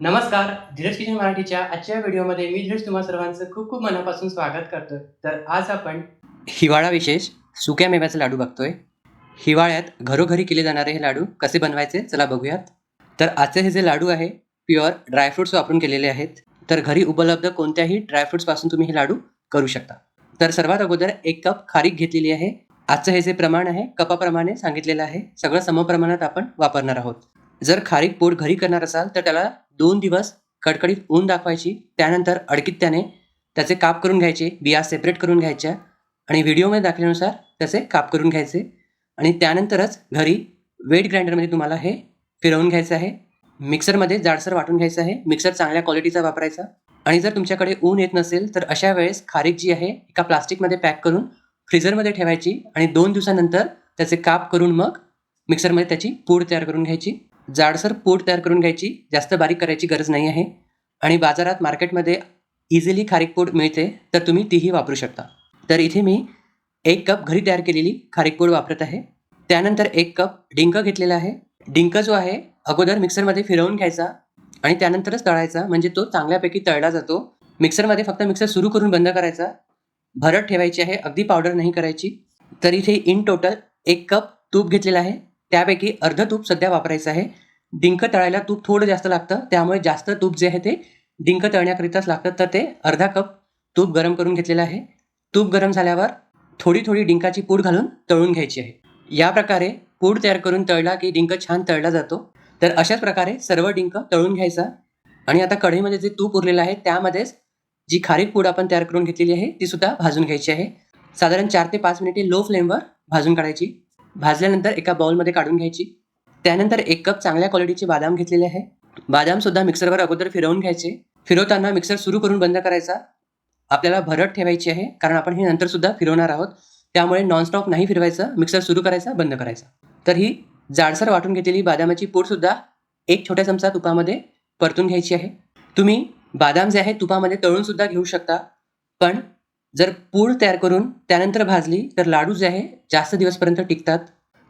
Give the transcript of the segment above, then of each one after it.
नमस्कार धीरज किचन मराठीच्या आजच्या व्हिडिओमध्ये मी धीरज तुम्हा सर्वांचं खूप खूप मनापासून स्वागत करतोय. तर आज आपण हिवाळा विशेष सुक्या मेव्याचे लाडू बघतोय. हिवाळ्यात घरोघरी केले जाणारे हे लाडू कसे बनवायचे चला बघूयात. तर आजचे हे जे लाडू आहे प्युअर ड्रायफ्रुट्स वापरून केलेले आहेत. तर घरी उपलब्ध कोणत्याही ड्रायफ्रुट्सपासून तुम्ही हे लाडू करू शकता. तर सर्वात अगोदर एक कप खारीक घेतलेली आहे. आजचं हे जे प्रमाण आहे कपाप्रमाणे सांगितलेलं आहे. सगळं समप्रमाणात आपण वापरणार आहोत. जर खारीक पोट घरी करणार असाल तर त्याला दोन दिवस कडकडीत ऊन दाखवायची त्यानंतर अडकित्याने त्याचे काप करून घ्यायचे बिया सेपरेट करून घ्यायच्या आणि व्हिडिओमध्ये दाखवल्यानुसार त्याचे काप करून घ्यायचे आणि त्यानंतरच घरी वेट ग्राइंडरमध्ये तुम्हाला हे फिरवून घ्यायचं आहे. मिक्सरमध्ये जाडसर वाटून घ्यायचं आहे. मिक्सर चांगल्या क्वालिटीचा वापरायचा आणि जर तुमच्याकडे ऊन येत नसेल तर अशा वेळेस खारीक जी आहे एका प्लास्टिकमध्ये पॅक करून फ्रीझरमध्ये ठेवायची आणि दोन दिवसानंतर त्याचे काप करून मग मिक्सरमध्ये त्याची पूड तयार करून घ्यायची. जाडसर पूड तयार करून घ्यायची. जास्त बारीक करायची गरज नाही आहे. आणि बाजारात मार्केटमध्ये इझिली खारीक पूड मिळते तर तुम्ही तीही वापरू शकता. तर इथे मी एक कप घरी तयार केलेली खारीक पूड वापरत आहे. त्यानंतर एक कप डिंक घेतलेला आहे. डिंक जो आहे अगोदर मिक्सरमध्ये फिरवून घ्यायचा आणि त्यानंतरच तळायचा. म्हणजे तो चांगल्यापैकी तळला जातो. मिक्सरमध्ये फक्त मिक्सर सुरू करून बंद करायचा. भरत ठेवायची आहे. अगदी पावडर नाही करायची. तर इथे इन टोटल एक कप तूप घेतलेलं आहे. त्यापैकी अर्ध तूप सध्या वापरायचं आहे. डिंक तळायला तूप थोडं जास्त लागतं. त्यामुळे जास्त तूप जे आहे ते डिंक तळण्याकरिताच लागतं. तर ते अर्धा कप तूप गरम करून घेतलेलं आहे. तूप गरम झाल्यावर थोडी थोडी डिंकाची पूड घालून तळून घ्यायची आहे. या प्रकारे पूड तयार करून तळला की डिंक छान तळला जातो. तर अशाच प्रकारे सर्व डिंक तळून घ्यायचा. आणि आता कढईमध्ये जे तूप उरलेलं आहे त्यामध्येच जी खारीक पूड आपण तयार करून घेतलेली आहे ती सुद्धा भाजून घ्यायची आहे. साधारण चार ते पाच मिनिटे लो फ्लेमवर भाजून काढायची. भाजल्यानंतर एका बाउलमध्ये काढून घ्यायची. त्यानंतर एक कप चांगल्या क्वालिटीचे बादाम घेतलेले आहे. बादाम सुद्धा मिक्सरवर अगोदर फिरवून घ्यायचे. फिरवताना मिक्सर सुरू करून बंद करायचा. आपल्याला भरट ठेवायची आहे कारण आपण हे नंतर सुद्धा फिरवणार आहोत. त्यामुळे नॉनस्टॉप नाही फिरवायचं मिक्सर सुरू करायचा बंद करायचा. तर ही जाडसर वाटून घेतलेली बादामाची पूडसुद्धा एक छोट्या चमचा तुपामध्ये परतून घ्यायची आहे. तुम्ही बादाम जे आहे तुपामध्ये तळून सुद्धा घेऊ शकता. पण जर पूड तयार करून त्यानंतर भाजली तर लाडू जे आहे जास्त दिवसपर्यंत टिकतात.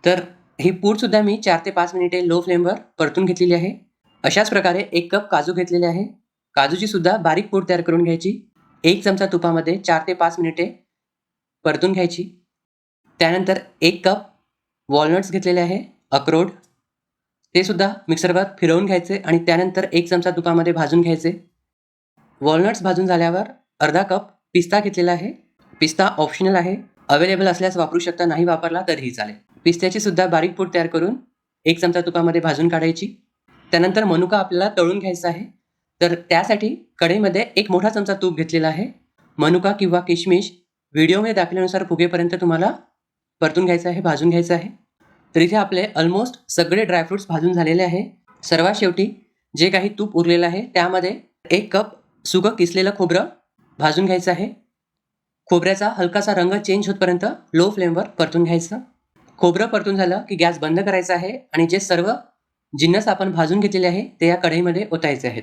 तर ही पूड सुद्धा मी चार ते पाच मिनिटे लो फ्लेमवर परतून घेतलेली आहे. अशाच प्रकारे एक कप काजू घेतलेले आहे. काजूची सुद्धा बारीक पूड तयार करून घ्यायची. एक चमचा तुपामध्ये चार ते पाच मिनिटे परतून घ्यायची. त्यानंतर एक कप वॉलनट्स घेतलेले आहे अक्रोड. ते सुद्धा मिक्सरवर फिरवून घ्यायचे आणि त्यानंतर एक चमचा तुपामध्ये भाजून घ्यायचे. वॉलनट्स भाजून झाल्यावर अर्धा कप पिस्ता घेतलेला आहे. पिस्ता ऑप्शनल आहे. अवेलेबल असल्यास वापरू शकता नाही वापरला तरीही चालेल. पिस्त्याची सुद्धा बारीक पूड तयार करून एक चमचा तुपामध्ये भाजून काढायची. त्यानंतर मनुका आपल्याला तळून घ्यायचा आहे. तर त्यासाठी कढईमध्ये एक मोठा चमचा तूप घेतलेला आहे. मनुका किंवा किशमिश व्हिडिओमध्ये दाखवल्यानुसार फुगेपर्यंत तुम्हाला परतून घ्यायचं आहे भाजून घ्यायचं आहे. तर इथे आपले ऑलमोस्ट सगळे ड्रायफ्रुट्स भाजून झालेले आहे. सर्वात शेवटी जे काही तूप उरलेलं आहे त्यामध्ये एक कप सुकं किसलेलं खोबरं भाजून घ्यायचं आहे. खोबऱ्याचा हलकासा रंग चेंज होतपर्यंत लो फ्लेमवर परतून घ्यायचं. खोबरं परतून झालं की गॅस बंद करायचा आहे आणि जे सर्व जिन्नस आपण भाजून घेतलेले आहे ते या कढईमध्ये ओतायचे आहेत.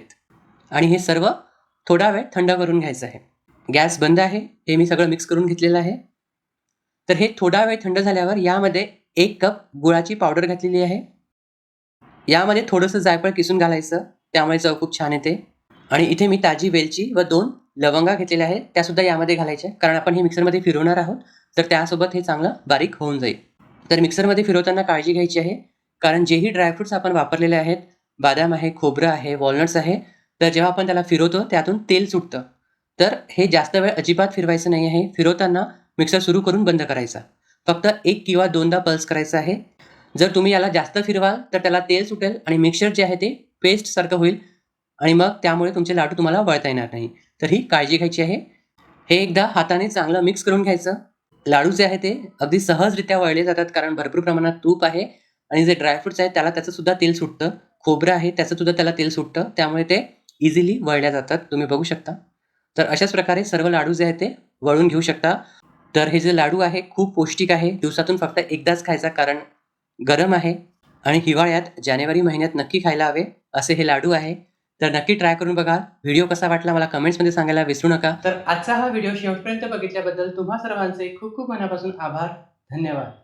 आणि हे सर्व थोडा वेळ थंड करून घ्यायचं आहे. गॅस बंद आहे हे मी सगळं मिक्स करून घेतलेलं आहे. तर हे थोडा वेळ थंड झाल्यावर यामध्ये एक कप गुळाची पावडर घातलेली आहे. यामध्ये थोडंसं जायफळ किसून घालायचं त्यामुळे चव खूप छान येते. आणि इथे मी ताजी वेलची व दोन लवंगा घेतलेल्या आहेत त्यासुद्धा यामध्ये घालायच्या कारण आपण हे मिक्सरमध्ये फिरवणार आहोत तर त्यासोबत हे चांगलं बारीक होऊन जाईल. तर मिक्सरमध्ये फिरवताना काळजी घ्यायची आहे. कारण जेही ड्रायफ्रुट्स आपण वापरलेले आहेत बादाम आहे खोबरं आहे वॉलनट्स आहे तर जेव्हा आपण त्याला फिरवतो त्यातून तेल सुटतं. तर हे जास्त वेळ अजिबात फिरवायचं नाही आहे. फिरवताना मिक्सर सुरू करून बंद करायचा. फक्त एक किंवा दोनदा पल्स करायचा आहे. जर तुम्ही याला जास्त फिरवाल तर त्याला तेल सुटेल आणि मिक्सर जे आहे ते पेस्टसारखं होईल आणि मग त्यामुळे तुमचे लाडू तुम्हाला वळता येणार नाही. तर ही काळजी घ्यायची आहे. हे एकदा हाताने चांगलं मिक्स करून घ्यायचं. लाडू जे आहे ते अगदी सहजरित्या वळले जातात कारण भरपूर प्रमाणात तूप आहे आणि जे ड्रायफ्रुट्स आहेत त्याला त्याचं सुद्धा तेल सुटतं. खोबरं आहे त्याचं सुद्धा त्याला तेल सुटतं. त्यामुळे ते इझिली वळल्या जातात. तुम्ही बघू शकता. तर अशाच प्रकारे सर्व लाडू जे आहेत ते वळून घेऊ शकता. तर हे जे लाडू आहे खूप पौष्टिक आहे. दिवसातून फक्त एकदाच खायचा कारण गरम आहे. आणि हिवाळ्यात जानेवारी महिन्यात नक्की खायला हवे असे हे लाडू आहे. तर नक्की ट्राय करून बघा. व्हिडिओ कसा वाटला मला कमेंट्समध्ये सांगायला विसरू नका. तर आजचा हा व्हिडिओ शेवटपर्यंत बघितल्याबद्दल तुम्हा सर्वांचे खूप खूप मनापासून आभार. धन्यवाद.